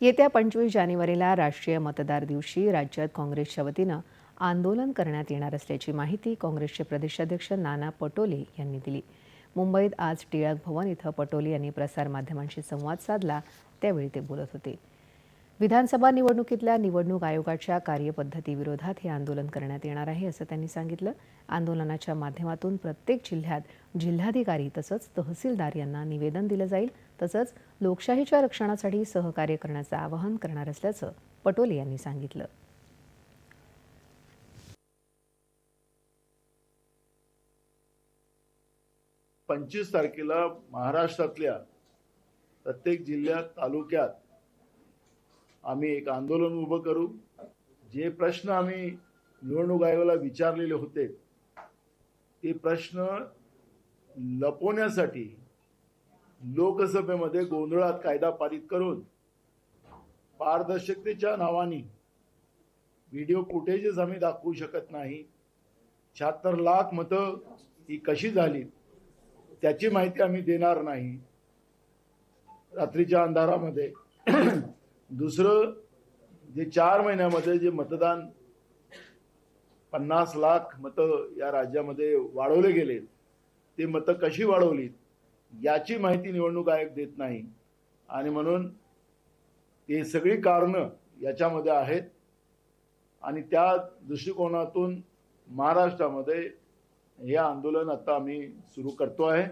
येत्या पंचवीस जानेवारीला राष्ट्रीय मतदार दिवशी राज्यात काँग्रेसच्या वतीनं आंदोलन करण्यात येणार असल्याची माहिती काँग्रेसचे प्रदेशाध्यक्ष नाना पटोले यांनी दिली. मुंबईत आज टिळक भवन इथं पटोले यांनी प्रसारमाध्यमांशी संवाद साधला त्यावेळी ते बोलत होते. विधानसभा निवडणुकीतल्या निवडणूक आयोगाच्या कार्यपद्धतीविरोधात हे आंदोलन करण्यात येणार आहे असं त्यांनी सांगितलं. आंदोलनाच्या माध्यमातून प्रत्येक जिल्ह्यात जिल्हाधिकारी तसंच तहसीलदार यांना निवेदन दिलं जाईल. तसंच लोकशाहीच्या रक्षणासाठी सहकार्य करण्याचं आवाहन करणार असल्याचं पटोले यांनी सांगितलं. पंचवीस तारखेला महाराष्ट्रातल्या प्रत्येक जिल्ह्यात तालुक्यात आम्ही एक आंदोलन उभं करू. जे प्रश्न आम्ही निवडणूक आयोगाला विचारलेले होते ते प्रश्न लपवण्यासाठी लोकसभेमध्ये गोंधळात कायदा पारित करून पारदर्शकतेच्या नावाने व्हिडिओ फुटेजेस आम्ही दाखवू शकत नाही. शहात्तर लाख मतं ही कशी झाली त्याची माहिती आम्ही देणार नाही. रात्रीच्या अंधारामध्ये दुसरं जे चार महिन्यामध्ये जे मतदान पन्नास लाख मतं या राज्यामध्ये वाढवले गेले ते मतं कशी वाढवलीत याची माहिती निवडणूक आयोग देत नाही. आणि म्हणून ते सगळी कारणं याच्यामध्ये आहेत. आणि त्या दृष्टिकोनातून महाराष्ट्रामध्ये हे आंदोलन आता आम्ही सुरू करतो आहे.